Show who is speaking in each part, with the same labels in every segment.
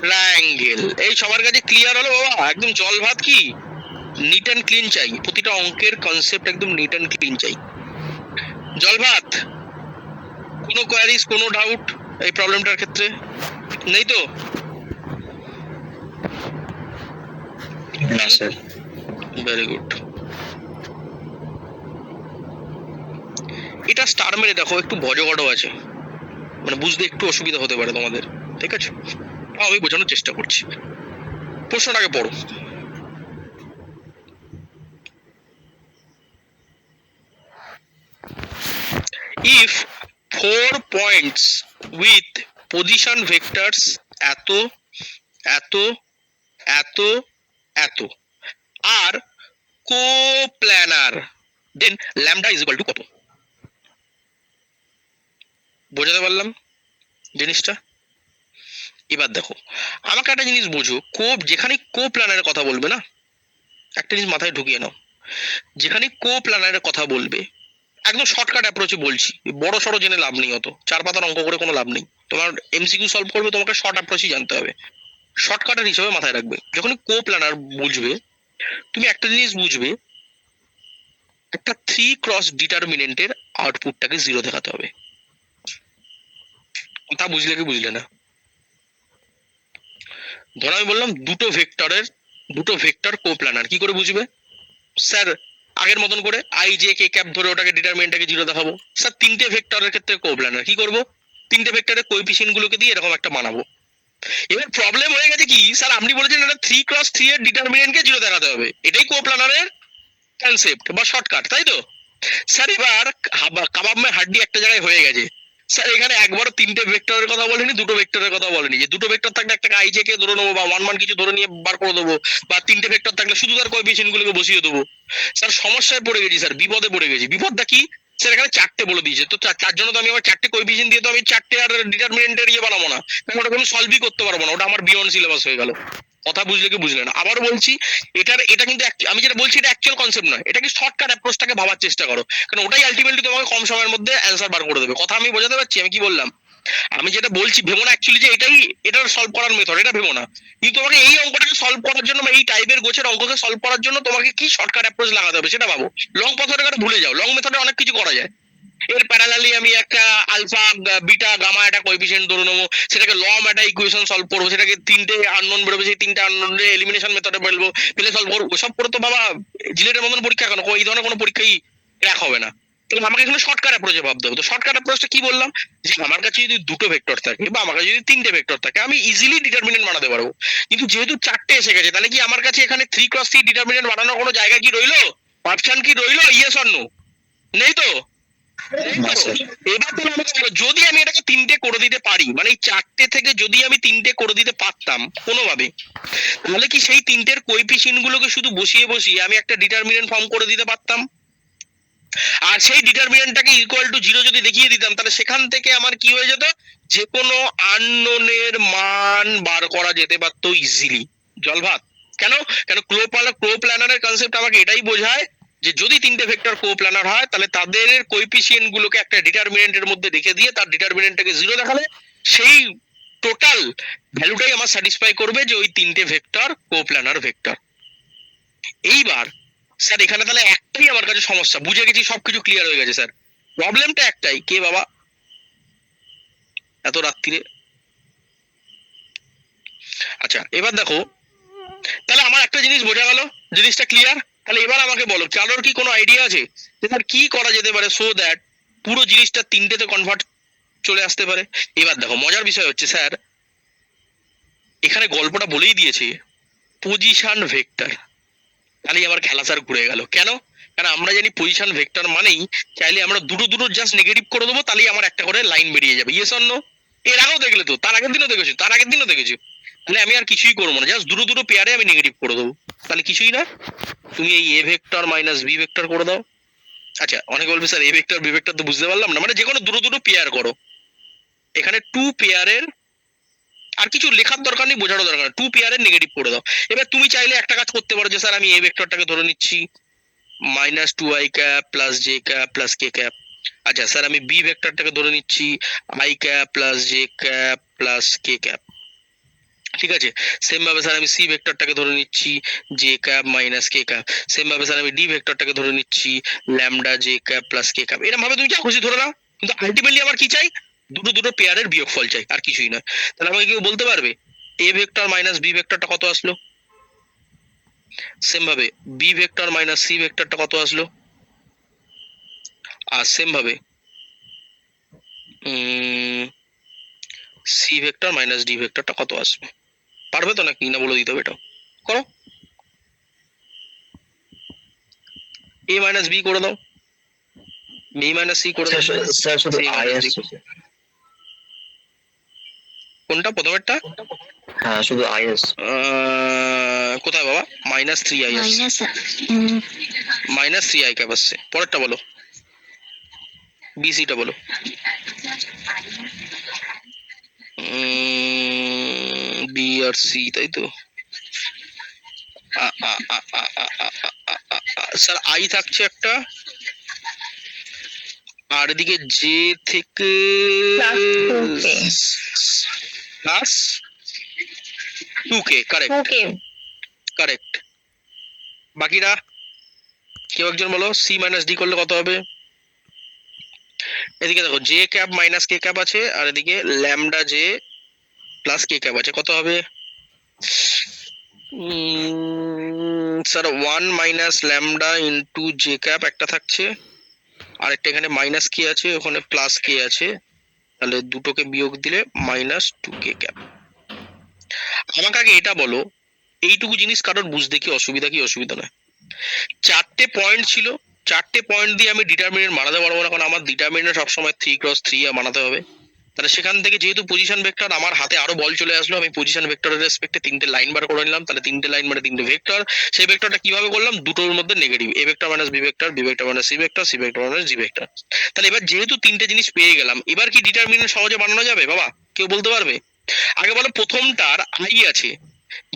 Speaker 1: Triangle এই সবার কাছে ক্লিয়ার হলো বাবা? একদম জল ভাত কি? নিট অ্যান্ড ক্লিন চাই। প্রতিটা অঙ্কের কনসেপ্ট একদম নিট অ্যান্ড ক্লিন চাই। জল ভাত? কোনো কোয়ারিজ কোনো ডাউট এই প্রবলেমটার ক্ষেত্রে? নেই তো?
Speaker 2: না স্যার
Speaker 1: ভেরি গুড এটা স্টার মেরে দেখো একটু ভজগড় আছে। মানে বুঝতে একটু অসুবিধা হতে পারে তোমাদের। ঠিক আছে? আমি বোঝানোর চেষ্টা করছি। প্রশ্নটাকে পড়ো। If four points with position vectors এত এত এত এত, আর coplanar then lambda is equal to কত? বোঝাতে পারলাম জিনিসটা? এবার দেখো, আমাকে একটা জিনিস বোঝো, কোপ, যেখানে কো প্ল্যানারের কথা বলবে না, একটা জিনিস মাথায় ঢুকিয়ে নাও। যেখানে কো প্ল্যানারের কথা বলবে, একদম শর্টকাট অ্যাপ্রোচে বলছি, বড় সড়ো জেনে লাভ নেই অত, চার পাতার অঙ্ক করে কোনো লাভ নেই। তোমার এমসিকিউ সলভ করবে, তোমাকে শর্ট অ্যাপ্রোচই জানতে হবে। শর্টকাটের হিসেবে মাথায় রাখবে যখনই কো প্ল্যানার বুঝবে, তুমি একটা জিনিস বুঝবে, একটা থ্রি ক্রস ডিটারমিনেন্টের আউটপুটটাকে জিরো দেখাতে হবে। তা বুঝলে কি বুঝলে না? ধরো আমি বললাম দুটো ভেক্টরের দুটো ভেক্টর কো প্ল্যানার কি করে বুঝবে? স্যার, আগের মতন করে আই জে কে ক্যাপ ধরে ওটাকে ডিটারমিনেন্টটাকে জিরো দেখাবো। স্যার, তিনটে ভেক্টরের ক্ষেত্রে কো প্ল্যানার কি করব? তিনটে ভেক্টরের কোএফিসিয়েন্ট গুলোকে দিয়ে এরকম একটা বানাবো। এবার প্রবলেম হয়ে গেছে কি? স্যার, আপনি বলেছেন এটা থ্রি ক্রস থ্রি এর ডিটারমিনেন্টকে জিরো দেখাতে হবে। এটাই কো প্ল্যানারের কনসেপ্ট বা শর্টকাট তাই তো? স্যার, এবার কাবাব মে হাড্ডি একটা জায়গায় হয়ে গেছে। স্যার এখানে একবারও তিনটে ভেক্টরের কথা বলেনি, দুটো ভেক্টরের কথা বলেনি। যে দুটো ভেক্টর থাকলে একটা আইজে কে ধরে নেব বা ওয়ান মান কিছু ধরে নিয়ে বার করে দেবো, বা তিনটে ভেক্টর থাকলে শুধু তার কোএফিসিয়েন্ট গুলোকে বসিয়ে দেবো। স্যার সমস্যায় পড়ে গেছি স্যার বিপদে পড়ে গেছি। বিপদটা কি? স্যার এখানে চারটে বলে দিয়েছে। তো চার- তার জন্য তো আমি আমার চারটে কোএফিসিয়েন্ট দিয়ে তো আমি চারটে আর ডিটারমিনেন্টের ইয়ে বানাবো না। ওটা আমি সলভই করতে পারব না। ওটা আমার বিয়ন্ড সিলেবাস হয়ে গেল। কথা বুঝলে কি বুঝলে না। আবার বলছি, এটার, এটা কিন্তু আমি যেটা বলছি এটা অ্যাকচুয়াল কনসেপ্ট নয়। এটা কি শর্টকাট অ্যাপ্রোচটাকে ভাবার চেষ্টা করো। কারণ ওটাই আলটিমেটলি তোমাকে কম সময়ের মধ্যে অ্যান্সার বার করে দেবে। কথা আমি বোঝাতে পারছি, আমি কি বললাম? আমি যেটা বলছি, ভেবো না অ্যাকচুয়ালি যে এটাই, এটার সলভ করার মেথড এটা ভেবো না। কিন্তু তোমাকে এই অঙ্কটাকে সলভ করার জন্য বা এই টাইপের গোছের অঙ্ককে সলভ করার জন্য তোমাকে কি শর্টকাট অ্যাপ্রোচ লাগাতে হবে সেটা ভাবো। লং মেথডের ভুলে যাও? লং মেথডে অনেক কিছু করা যায়। এর প্যারালালি আমি একটা আলফা বিটা গামা একটা কোএফিসিয়েন্ট ধরে নেব। সেটাকে লম একটা ইকুয়েশন সলভ করব। সেটাকে তিনটে আননোন বেরোবে, সেই তিনটে আননোন এলিমিনেশন মেথডে বলব পেলে সলভ করব। ওসব করে তো বাবা জিলেটের মতন পরীক্ষা কেন? এই ধরনের কোনো পরীক্ষাই ক্র্যাক হবে না। তাহলে আমাকে এখানে শর্টকাট অ্যাপ্রোচে ভাবতে হবে। তো শর্টকাট অ্যাপ্রোচটা কি বললাম? যে আমার কাছে যদি দুটো ভেক্টর থাকে বা আমার কাছে যদি তিনটে ভেক্টর থাকে, আমি ইজিলি ডিটারমিনেন্ট বানাতে পারব। কিন্তু যেহেতু চারটে এসে গেছে, তাহলে কি আমার কাছে এখানে থ্রি ক্রস থ্রি ডিটারমিনেন্ট বানানোর কোনো জায়গা কি রইল? অপশন কি রইল? ইয়েস নো নেই তো? এবার তুমি আমাকে বলো যদি আমি এটাকে তিনটে করে দিতে পারি মানে এই চারটে থেকে যদি আমি তিনটে করে দিতে পারতাম কোনোভাবে তাহলে কি সেই তিনটের কোইফিসিয়েন্ট গুলোকে শুধু বসিয়ে বসিয়ে আমি একটা ডিটারমিনেন্ট ফর্ম করে দিতে পারতাম? আর সেই ডিটারমিনেন্টটাকে ইকুয়াল টু জিরো যদি দেখিয়ে দিতাম তাহলে সেখান থেকে আমার কি হয়ে যেত? যে কোনো আননোনের মান বার করা যেতে পারতো ইজিলি জল ভাত কেন? কেন ক্লো ক্লো প্ল্যানারের কনসেপ্ট আমাকে এটাই বোঝায় যে যদি তিনটে ভেক্টর কো প্ল্যানার হয়, তাহলে তাদের কোইফিসিয়েন্ট গুলোকে একটা ডিটারমিনেন্টের মধ্যে রেখে দিয়ে তার ডিটারমিনেন্টটাকে জিরো দেখালে সেই টোটাল ভ্যালুটাই আমার স্যাটিসফাই করবে যে ওই তিনটে ভেক্টর কো প্ল্যানার ভেক্টর এইবার, স্যার, এখানে তাহলে একটাই আমার কাছে সমস্যা। বুঝে গেছি সবকিছু ক্লিয়ার হয়ে গেছে, স্যার। প্রবলেমটা একটাই। কে বাবা? এত রাত্রিরে আচ্ছা এবার দেখো। তাহলে আমার একটা জিনিস বোঝা গেল। জিনিসটা ক্লিয়ার তাহলে এবার আমাকে বলো কারোর কি কোনো আইডিয়া আছে? যে স্যার কি করা যেতে পারে সো দ্যাট পুরো জিনিসটা তিনটেতে কনভার্ট চলে আসতে পারে? এবার দেখো, মজার বিষয় হচ্ছে স্যার, এখানে গল্পটা বলেই দিয়েছে পজিশন ভেক্টর তাহলেই আবার খেলা স্যার ঘুরে গেল। কেন? কারণ আমরা জানি পজিশন ভেক্টর মানেই চাইলে আমরা দুটো দুটো জাস্ট নেগেটিভ করে দেবো, তাহলেই আমার একটা করে লাইন বেরিয়ে যাবে। ইয়েস অন্য এর আগেও দেখলে তো, তার আগের দিনও দেখেছ, তার আগের দিনও দেখেছ। তাহলে আমি আর কিছুই করব না জাস্ট দুটো দুটো পেয়ারে আমি নেগেটিভ করে দেবো। তাহলে কিছুই না। তুমি এই A vector minus B vector করে দাও। আচ্ছা অনেকে বলবে sir A vector B vector তো বুঝতে পারলাম না। মানে যে কোনো দুটো দুটো পেয়ার করো। এখানে টু পেয়ারের আর কিছু লেখার দরকার নেই বোঝানোর দরকার টু পেয়ারের নেগেটিভ করে দাও। এবার তুমি চাইলে একটা কাজ করতে পারো যে স্যার আমি এ ভেক্টরটাকে ধরে নিচ্ছি। Minus two I cap plus J cap plus K cap আচ্ছা স্যার আমি বি ভেক্টরটাকে ধরে নিচ্ছি। I cap plus J cap plus K cap ঠিক আছে? সেম ভাবে স্যার আমি সি ভেক্টরটাকে ধরে নিচ্ছি J cap minus K cap same ভাবে স্যার আমি ডি ভেক্টরটাকে ধরে নিচ্ছি lambda J cap plus K cap এরকম ভাবে তুমি যা খুশি ধরে নাও, কিন্তু আলটিমেটলি আমার কি চাই? দুটো দুটো পেয়ারের বিয়োগফল চাই, আর কিছুই নয়। তাহলে আমাকে কেউ বলতে পারবে? এ ভেক্টর মাইনাস বি ভেক্টরটা কত আসলো? সেম ভাবে বি ভেক্টর মাইনাস সি ভেক্টরটা কত আসলো? আর সেম ভাবে সি ভেক্টর মাইনাস ডি ভেক্টরটা কত আসবে? পারবে তো নাকি না বলে দিতে হবে এটাও? করো। এ মাইনাস বি করে দাও। বি মাইনাস সি করে দাও। কোনটা? প্রথমেরটা?
Speaker 2: হ্যাঁ শুধু আইএস
Speaker 1: আহ, কোথায় বাবা? মাইনাস থ্রি আই আসছে
Speaker 3: minus
Speaker 1: minus three I cap আসছে পরেরটা বলো। বিসিটা বলো বি আর সি তাই তো স্যার আই থাকছে একটা আর এদিকে জে থেকে plus two K correct correct বাকিরা কেউ একজন বলো সি মাইনাস ডি করলে কত হবে এদিকে দেখো J cap minus K cap আছে আর এদিকে lambda J plus K cap আছে, কত হবে? Sir one minus lambda into J cap একটা থাকছে আর একটা এখানে মাইনাস কে আছে, ওখানে প্লাস কে আছে, তাহলে দুটোকে বিয়োগ দিলে মাইনাস টু কে ক্যাপ আমাকে আগে এটা বলো, এইটুকু জিনিস কারোর বুঝতে কি অসুবিধা কি অসুবিধা নয়? চারটে পয়েন্ট ছিল, চারটে পয়েন্ট দিয়ে আমি ডিটারমিনেন্ট বানাতে পারব না, কারণ আমার ডিটারমিনেন্ট সবসময় থ্রি ক্রস থ্রি বানাতে হবে। তাহলে সেখান থেকে যেহেতু পজিশন ভেক্টর আমার হাতে আরও বল চলে আসলো, আমি পজিশন ভেক্টরের রেসপেক্টে তিনটে লাইন বার করে নিলাম। তাহলে তিনটে লাইন মানে তিনটে ভেক্টর সেই ভেক্টরটা কীভাবে করলাম? দুটোর মধ্যে negative A vector minus B vector B vector minus C vector C vector minus G vector তাহলে এবার যেহেতু তিনটে জিনিস পেয়ে গেলাম, এবার কি ডিটারমিনেন্ট সহজে বানানো যাবে, বাবা? কেউ বলতে পারবে? আগে বলো, প্রথমটার আই আছে।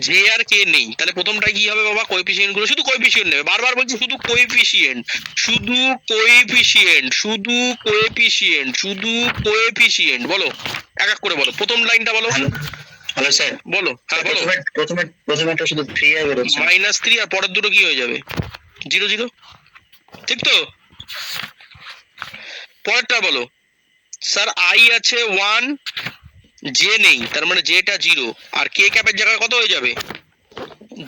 Speaker 1: জে আর কে নেই। তাহলে প্রথমটা কি হবে বাবা? কোএফিসিয়েন্টগুলো। শুধু কোএফিসিয়েন্ট নেবে। বারবার বলছি শুধু কোএফিসিয়েন্ট শুধু কোএফিসিয়েন্ট শুধু কোএফিসিয়েন্ট শুধু কোএফিসিয়েন্ট বলো। এক এক করে বলো। প্রথম লাইনটা বলো।
Speaker 2: হ্যালো। স্যার।
Speaker 1: বলো। হ্যাঁ বলো।
Speaker 2: প্রথমে প্রথমে একটা শুধু থ্রি আই বেরোচ্ছে।
Speaker 1: মাইনাস থ্রি আর পরের দুটো কি হয়ে যাবে? জিরো জিরো ঠিক তো? পরেরটা বলো। স্যার আই আছে ওয়ান জে নেই, তার মানে জেটা জিরো আর কে ক্যাপের জায়গায় কত হয়ে যাবে?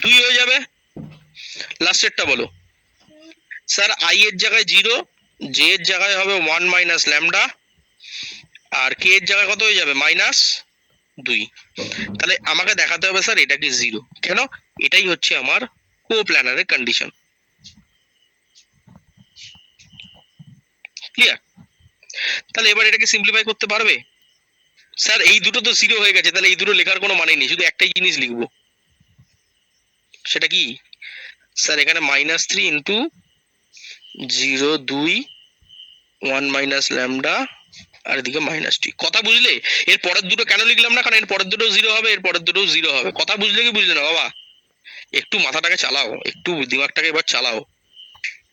Speaker 1: দুই হয়ে যাবে। লাস্টেরটা বলো। স্যার আই এর জায়গায় জিরো জে এর জায়গায় হবে ওয়ান মাইনাস ল্যামডা আর কে এর জায়গায় কত হয়ে যাবে? মাইনাস দুই। তাহলে আমাকে দেখাতে হবে স্যার এটা কি জিরো কেন? এটাই হচ্ছে আমার কো প্ল্যানারের কন্ডিশন ক্লিয়ার তাহলে এবার এটাকে সিম্পলিফাই করতে পারবে? স্যার, এই দুটো তো জিরো হয়ে গেছে, তাহলে এই দুটো লেখার কোনো মানে নেই, শুধু একটাই জিনিস লিখব। সেটা কি? স্যার, এখানে মাইনাস থ্রি ইন্টু জিরো দুই ওয়ান মাইনাস ল্যামডা আর এদিকে মাইনাস টি কথা বুঝলে? এর পরের দুটো কেন লিখলাম না? কারণ এর পরের দুটো জিরো হবে, এর পরের দুটো জিরো হবে। কথা বুঝলে কি বুঝলে না, বাবা? একটু মাথাটাকে চালাও, একটু দিমাগটাকে এবার চালাও।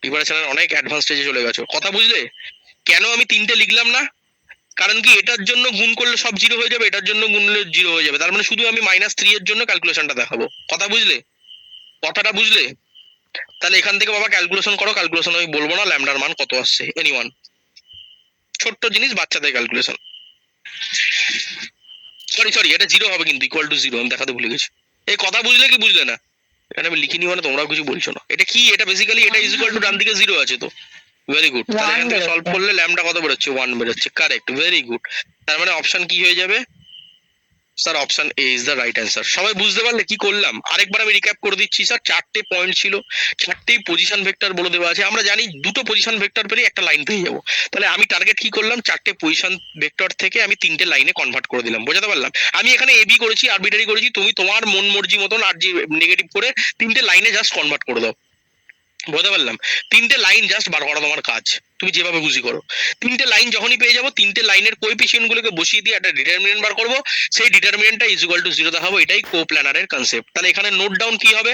Speaker 1: প্রিপারেশনের অনেক অ্যাডভান্স স্টেজে চলে গেছো। কথা বুঝলে? কেন আমি তিনটে লিখলাম না? কারণ কি, এটার জন্য গুণ করলে সব জিরো হয়ে যাবে, এটার জন্য গুণলে জিরো হয়ে যাবে। তার মানে শুধু আমি মাইনাস থ্রি এর জন্য ক্যালকুলেশনটা দেখাবো। কথা বুঝলে? কথাটা বুঝলে? তাহলে এখান থেকে বাবা ক্যালকুলেশন করো ক্যালকুলেশন আমি বলব না ল্যামডার মান কত আসছে? এনিওয়ান ছোট্ট জিনিস, বাচ্চাদের ক্যালকুলেশন সরি সরি এটা জিরো হবে কিন্তু ইকুয়াল টু জিরো আমি দেখাতে ভুলে গেছি। এই কথা বুঝলে কি বুঝলে না? এখানে আমি লিখিনি মানে তোমরাও কিছু বলছো না। এটা কি? এটা বেসিক্যালি এটা ইজ ইকুয়াল টু ডান দিকে জিরো আছে তো। ভেরি গুড তাহলে এখান থেকে সলভ করলে ল্যামডা কত বেরোচ্ছে? ওয়ান বেরোচ্ছে। কারেক্ট ভেরি গুড তার মানে অপশন কি হয়ে যাবে? Sir option A is the right answer সবাই বুঝতে পারলে কি করলাম? আরেকবার আমি রিক্যাপ করে দিচ্ছি স্যার চারটে পয়েন্ট ছিল। চারটেই পজিশন ভেক্টর বলে দেওয়া আছে। আমরা জানি দুটো পজিশন ভেক্টর পেলে একটা লাইন পেয়ে যাব। তাহলে আমি টার্গেট কি করলাম? চারটে পজিশন ভেক্টর থেকে আমি তিনটে লাইনে কনভার্ট করে দিলাম। বোঝাতে পারলাম? আমি এখানে এবি করেছি আরবিটারি করেছি। তুমি তোমার মন মর্জি মতন আর জি নেগেটিভ করে তিনটে লাইনে জাস্ট কনভার্ট করে দাও। বুঝতে পারলাম। তিনটে লাইন জাস্ট বার করা তোমার কাজ। তুমি যেভাবে বুঝি করো। তিনটে লাইন যখনই পেয়ে যাব, তিনটে লাইনের কোএফিসিয়েন্ট গুলোকে বসিয়ে দিয়ে একটা ডিটারমিনেন্ট বার করব। সেই ডিটারমিনেন্টটা ইজ টু জিরো দেখাবো। এটাই কো প্ল্যানারের কনসেপ্ট তাহলে এখানে নোট ডাউন কি হবে?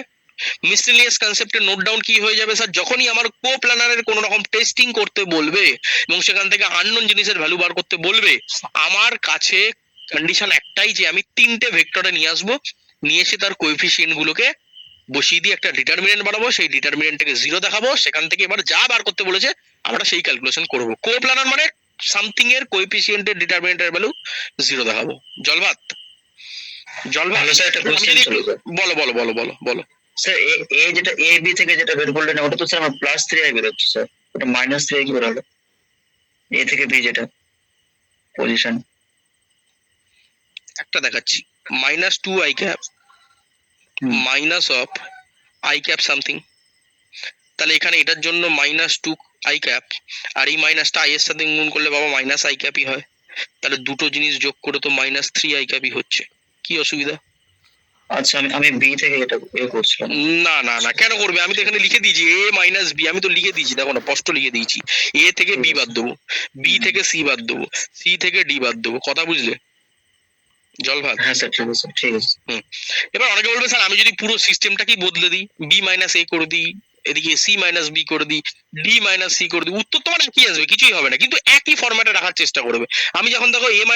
Speaker 1: মিসলিনিয়াস কনসেপ্টের নোট ডাউন কি হয়ে যাবে স্যার যখনই আমার কো প্ল্যানারের কোনো রকম টেস্টিং করতে বলবে এবং সেখান থেকে আননোন জিনিসের ভ্যালু বার করতে বলবে, আমার কাছে কন্ডিশন একটাই যে আমি তিনটে ভেক্টরে নিয়ে আসব। নিয়ে এসে তার কোএফিসিয়েন্ট গুলোকে বসিয়ে দিয়ে একটা ডিটারমিনেন্ট বানাবো সেই ডিটারমিনেন্টটাকে জিরো দেখাবো সেখান থেকে এবার যা বার করতে বলেছে আমরা সেই ক্যালকুলেশন করব। কো প্ল্যানার মানে সামথিং এর কোএফিসিয়েন্টের ডিটারমিনেন্টের ভ্যালু জিরো দেখাবো জল ভাত জল ভাত
Speaker 2: হ্যালো স্যার একটা
Speaker 1: আমি
Speaker 2: কোশ্চেন
Speaker 1: যদি
Speaker 2: ছিল স্যার
Speaker 1: বলো বলো বলো বলো বলো।
Speaker 2: স্যার এ যেটা এ বি থেকে যেটা বের করলেন ওটা তো স্যার আমার প্লাস থ্রি আই বেরোচ্ছে স্যার। ওটা মাইনাস থ্রি আই কি বেরোলো? এ থেকে বি যেটা। পজিশন
Speaker 1: একটা দেখাচ্ছি। Minus two I cap. Minus of I cap something তাহলে এখানে এটার জন্য মাইনাস টু আই ক্যাপ আর এই মাইনাসটা আই এর সাথে গুণ করলে বাবা মাইনাস আই ক্যাপই হয়। তাহলে দুটো জিনিস যোগ করে তো মাইনাস থ্রি আই ক্যাপই হচ্ছে। কি অসুবিধা?
Speaker 2: আচ্ছা আমি আমি বি থেকে এটা এ করছিলাম।
Speaker 1: না না না কেন করবে? আমি তো এখানে লিখে দিয়েছি। এ মাইনাস বি আমি তো লিখে দিয়েছি। দেখো না স্পষ্ট লিখে দিয়েছি। এ থেকে বি বাদ দেবো। বি থেকে সি বাদ দেবো। সি থেকে ডি বাদ দেবো। কথা বুঝলে? জল ভাত।
Speaker 2: হ্যাঁ স্যার ঠিক আছে ঠিক আছে।
Speaker 1: এবার অনেকে বলবে স্যার আমি যদি পুরো সিস্টেমটাকেই বদলে দিই বি মাইনাস এ করে দিই এদিকে সি মাইনাস বি করে দিই ডি মাইনাস সি করে দিই উত্তর তোমার একই আসবে কিছুই হবে না। কিন্তু একই ফরম্যাটে রাখার চেষ্টা করবে। আমি যখন দেখো এ